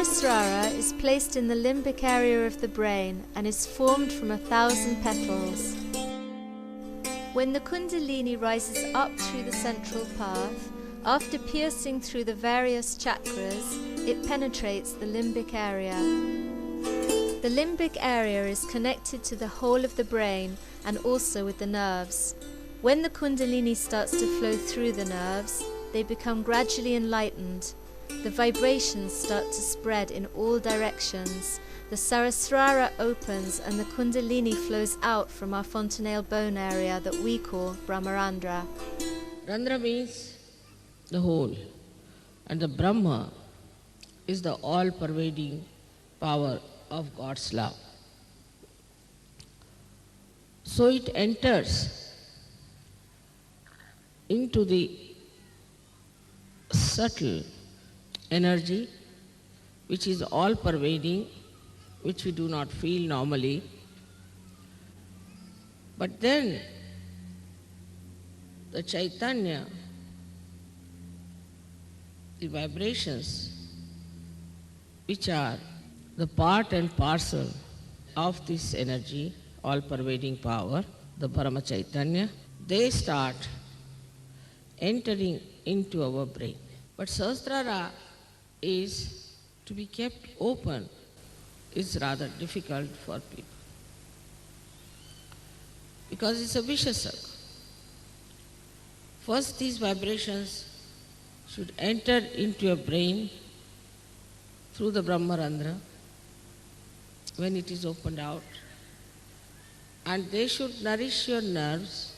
Sarasrara is placed in the limbic area of the brain and is formed from a thousand petals. When the Kundalini rises up through the central path, after piercing through the various chakras, it penetrates the limbic area. The limbic area is connected to the whole of the brain and also with the nerves. When the Kundalini starts to flow through the nerves, they become gradually enlightened. The vibrations start to spread in all directions. The Sarasrara opens and the Kundalini flows out from our fontanelle bone area that we call Brahmarandra. Randra means the whole, and the Brahma is the all pervading power of God's love. So it enters into the subtle energy which is all pervading, which we do not feel normally. But then the Chaitanya, the vibrations which are the part and parcel of this energy, all pervading power, the Parama Chaitanya, they start entering into our brain. But Sahasrara is to be kept open is rather difficult for people. Because it's a vicious circle. First, these vibrations should enter into your brain through the Brahmarandra when it is opened out, and they should nourish your nerves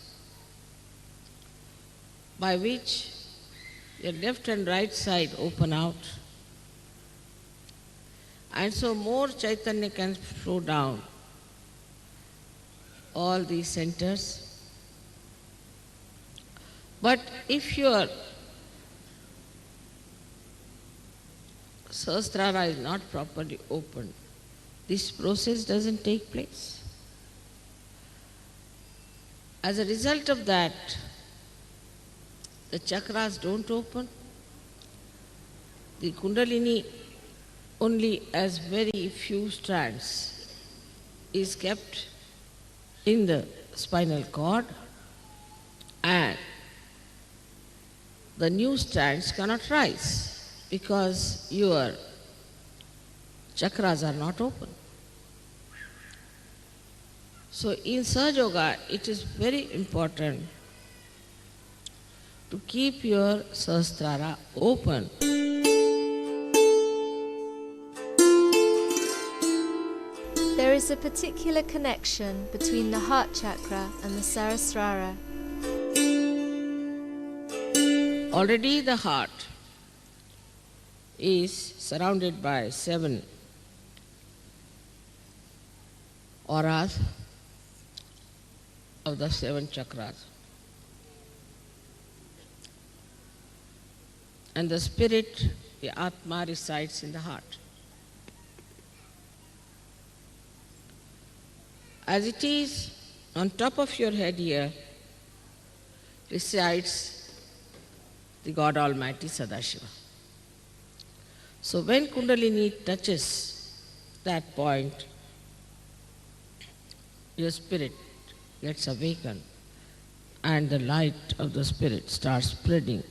by which your left and right side open out. And so more Chaitanya can flow down all these centers. But if your Sahasrara is not properly opened, this process doesn't take place. As a result of that, the chakras don't open. The Kundalini only as very few strands is kept in the spinal cord and the new strands cannot rise because your chakras are not open. So in Sahaja Yoga, it is very important to keep your Sahasrara open. Is a particular connection between the heart chakra and the Sarasrara. Already the heart is surrounded by seven auras of the seven chakras. And the spirit, the Atma, resides in the heart. As it is on top of your head here, resides the God Almighty Sadashiva. So when Kundalini touches that point, your spirit gets awakened and the light of the spirit starts spreading.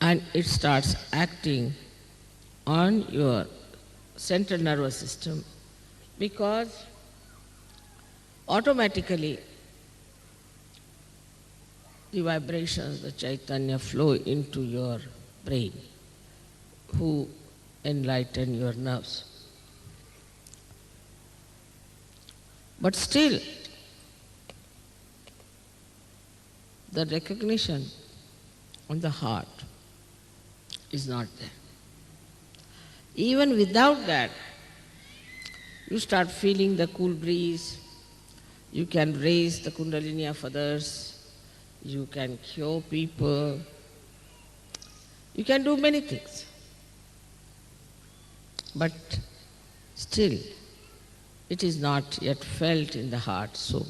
And it starts acting on your central nervous system because automatically the vibrations, the Chaitanya flow into your brain, who enlighten your nerves. But still, the recognition on the heart is not there. Even without that, you start feeling the cool breeze, you can raise the kundalini of others, you can cure people, you can do many things. But still, it is not yet felt in the heart so. much.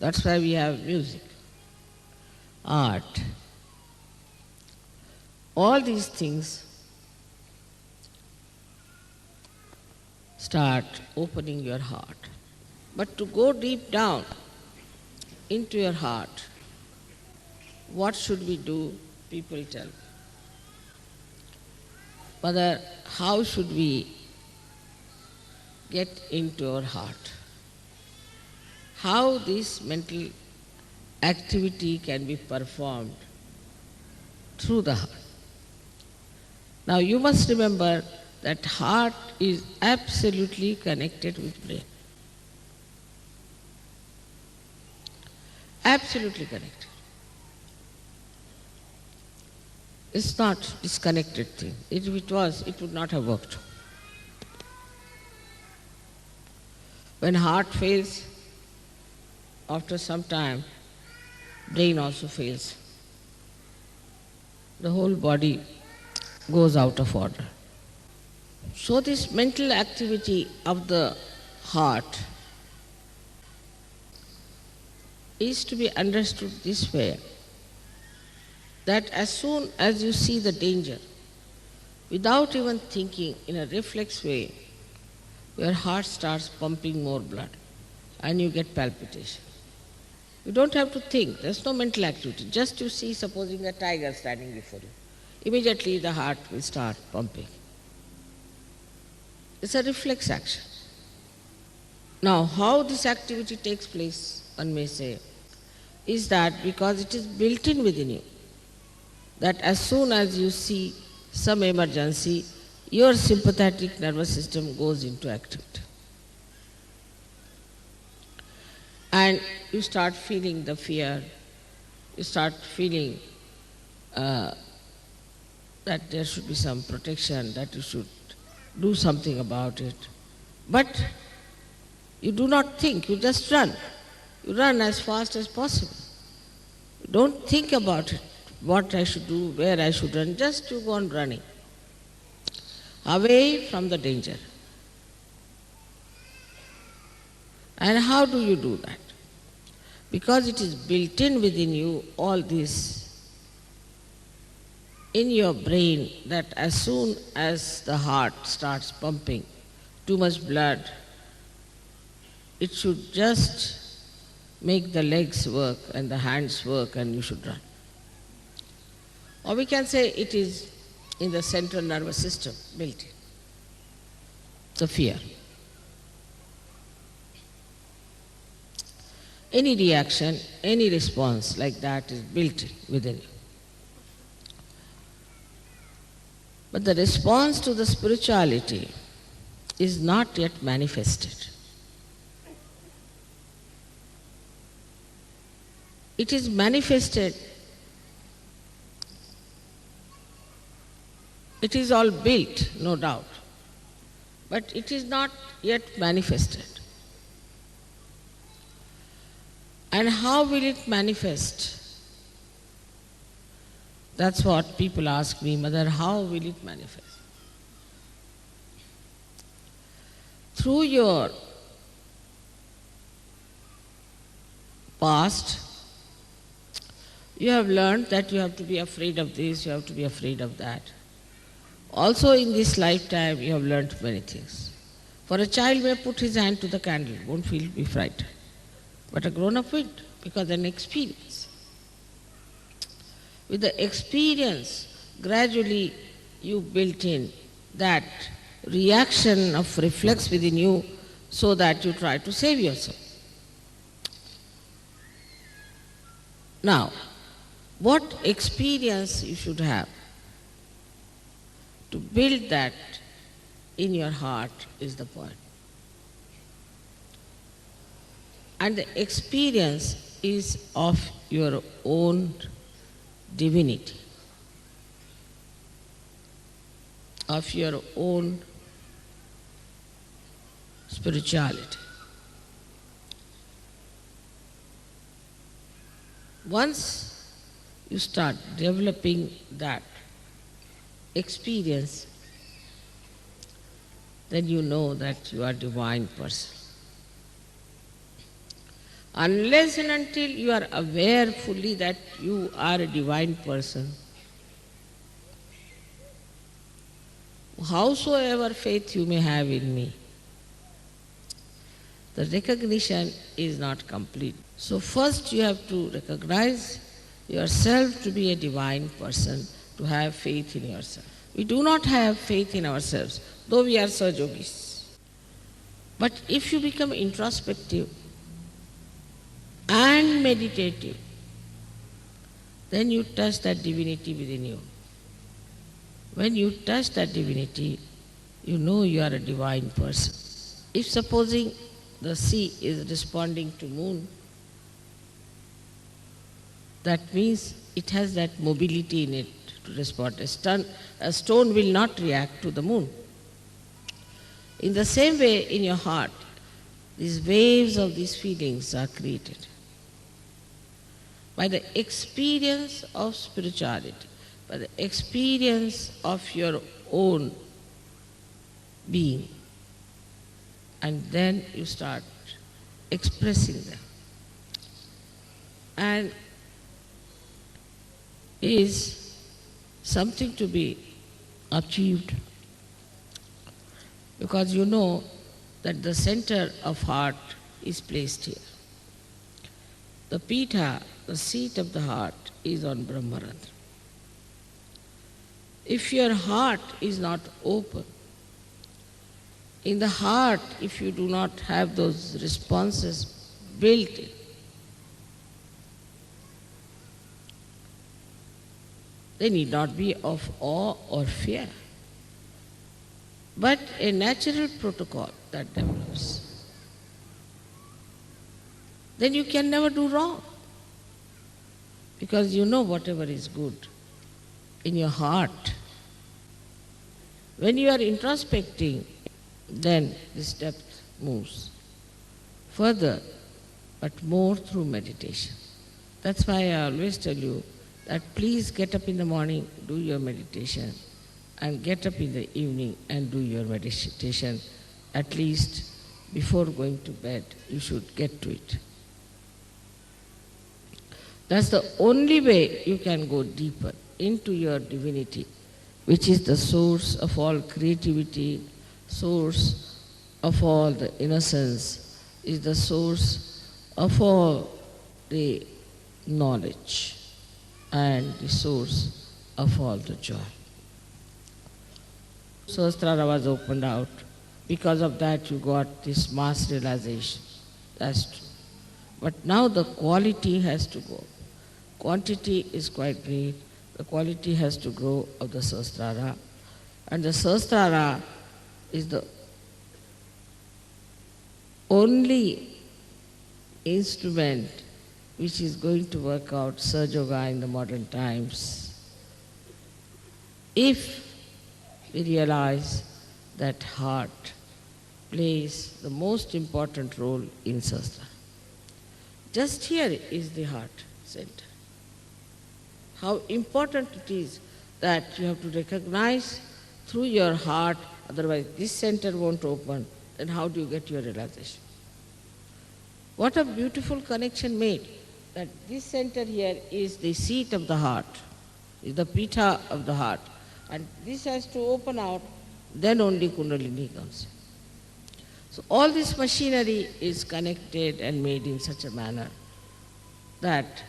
That's why we have music. art. All these things start opening your heart. But to go deep down into your heart, what should we do? People tell. Mother, how should we get into our heart? How this mental activity can be performed through the heart. Now you must remember that heart is absolutely connected with brain. Absolutely connected. It's not disconnected thing. If it was, it would not have worked. When heart fails, after some time, brain also fails. The whole body goes out of order. So this mental activity of the heart is to be understood this way that as soon as you see the danger, without even thinking in a reflex way, your heart starts pumping more blood and you get palpitation. You don't have to think, there's no mental activity. Just you see, supposing a tiger standing before you, immediately the heart will start pumping. It's a reflex action. Now, how this activity takes place, one may say, is that because it is built in within you, that as soon as you see some emergency, your sympathetic nervous system goes into activity. And you start feeling the fear, you start feeling uh, that there should be some protection, that you should do something about it. But you do not think, you just run. You run as fast as possible. You don't think about it what I should do, where I should run, just you go on running. Away from the danger. And how do you do that? Because it is built in within you, all this in your brain, that as soon as the heart starts pumping too much blood, it should just make the legs work and the hands work and you should run. Or we can say it is in the central nervous system built in. The fear. Any reaction, any response like that is built in within you. But the response to the spirituality is not yet manifested. It is manifested It is all built, no doubt, but it is not yet manifested. And how will it manifest? That's what people ask me, Mother, how will it manifest? Through your past, you have learned that you have to be afraid of this, you have to be afraid of that. Also in this lifetime you have learned many things. For a child may put his hand to the candle, won't feel be frightened. But a grown-up will, because an experience. With the experience, gradually you built in that reaction of reflex within you so that you try to save yourself. Now, what experience you should have? To build that in your heart is the point. And the experience is of your own divinity, of your own spirituality. Once you start developing that, experience, then you know that you are divine person. Unless and until you are aware fully that you are a divine person, howsoever faith you may have in me, the recognition is not complete. So, first you have to recognize yourself to be a divine person, to have faith in yourself. We do not have faith in ourselves, though we are Sajogis. But if you become introspective and meditative, then you touch that divinity within you. When you touch that divinity, you know you are a divine person. If supposing the sea is responding to moon, that means it has that mobility in it to respond. A stone, a stone will not react to the moon. In the same way, in your heart, these waves of these feelings are created by the experience of spirituality, by the experience of your own being. And then you start expressing them. And is something to be achieved because you know that the center of heart is placed here. The pita, the seat of the heart, is on Brahmarandra. If your heart is not open, in the heart, if you do not have those responses built in, they need not be of awe or fear, but a natural protocol that develops. Then you can never do wrong because you know whatever is good in your heart. When you are introspecting, then this depth moves further, but more through meditation. That's why I always tell you that please get up in the morning, do your meditation, and get up in the evening and do your meditation. At least before going to bed, you should get to it. That's the only way you can go deeper into your divinity, which is the source of all creativity, source of all the innocence, is the source of all the knowledge and the source of all the joy. Sahasrara was opened out. Because of that, you got this mass realization. That's true. But now the quality has to go. Quantity is quite great. The quality has to grow of the Sahasrara. And the Sahasrara is the only instrument which is going to work out Yoga in the modern times. If we realize that heart plays the most important role in Sahasrara. Just here is the heart center. How important it is that you have to recognize through your heart, otherwise this center won't open, then how do you get your realization? What a beautiful connection made that this center here is the seat of the heart, is the pita of the heart. And this has to open out, then only Kundalini comes. So all this machinery is connected and made in such a manner that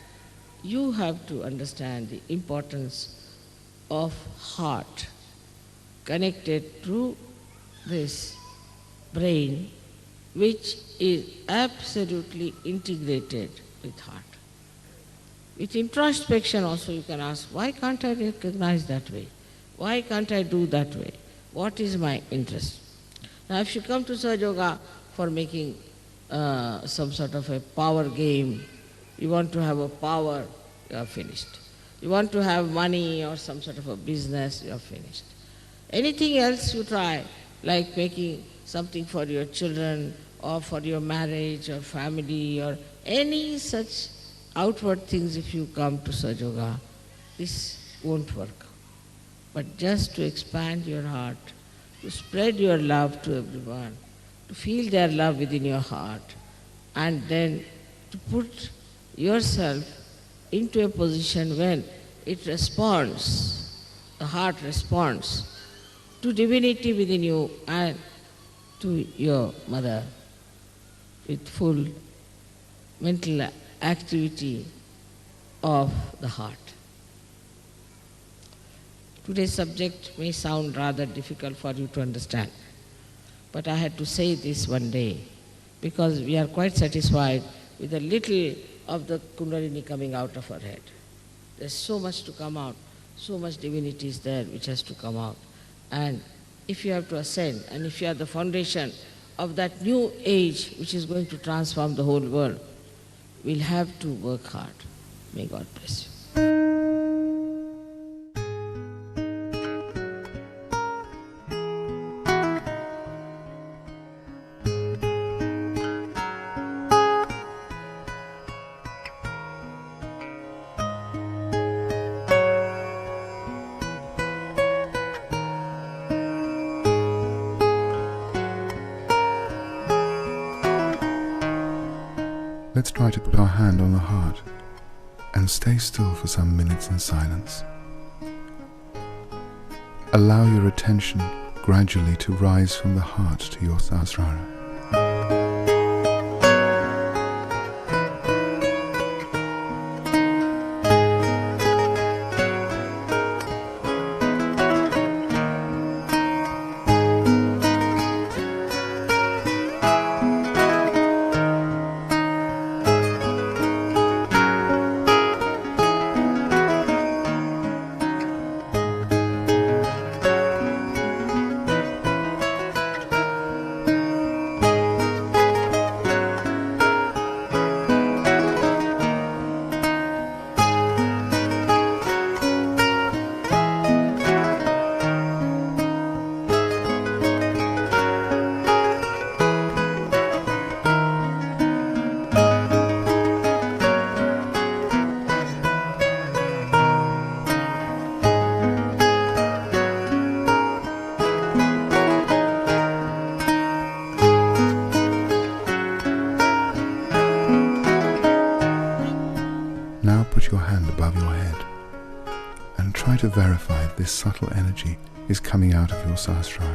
you have to understand the importance of heart connected through this brain which is absolutely integrated with heart. With introspection also you can ask, why can't I recognize that way? Why can't I do that way? What is my interest? Now if you come to Sahaja Yoga for making uh, some sort of a power game, you want to have a power, you are finished. You want to have money or some sort of a business, you are finished. Anything else you try, like making something for your children or for your marriage or family or any such outward things if you come to Sahaja Yoga, this won't work. But just to expand your heart, to spread your love to everyone, to feel their love within your heart, and then to put yourself into a position when it responds, the heart responds to divinity within you and to your mother with full mental activity of the heart. Today's subject may sound rather difficult for you to understand, but I had to say this one day because we are quite satisfied with a little of the Kundalini coming out of her head. There's so much to come out, so much divinity is there which has to come out. And if you have to ascend, and if you are the foundation of that new age which is going to transform the whole world, we'll have to work hard. May God bless you. Let's try to put our hand on the heart and stay still for some minutes in silence. Allow your attention gradually to rise from the heart to your Sahasrara. This subtle energy is coming out of your Sahasrara.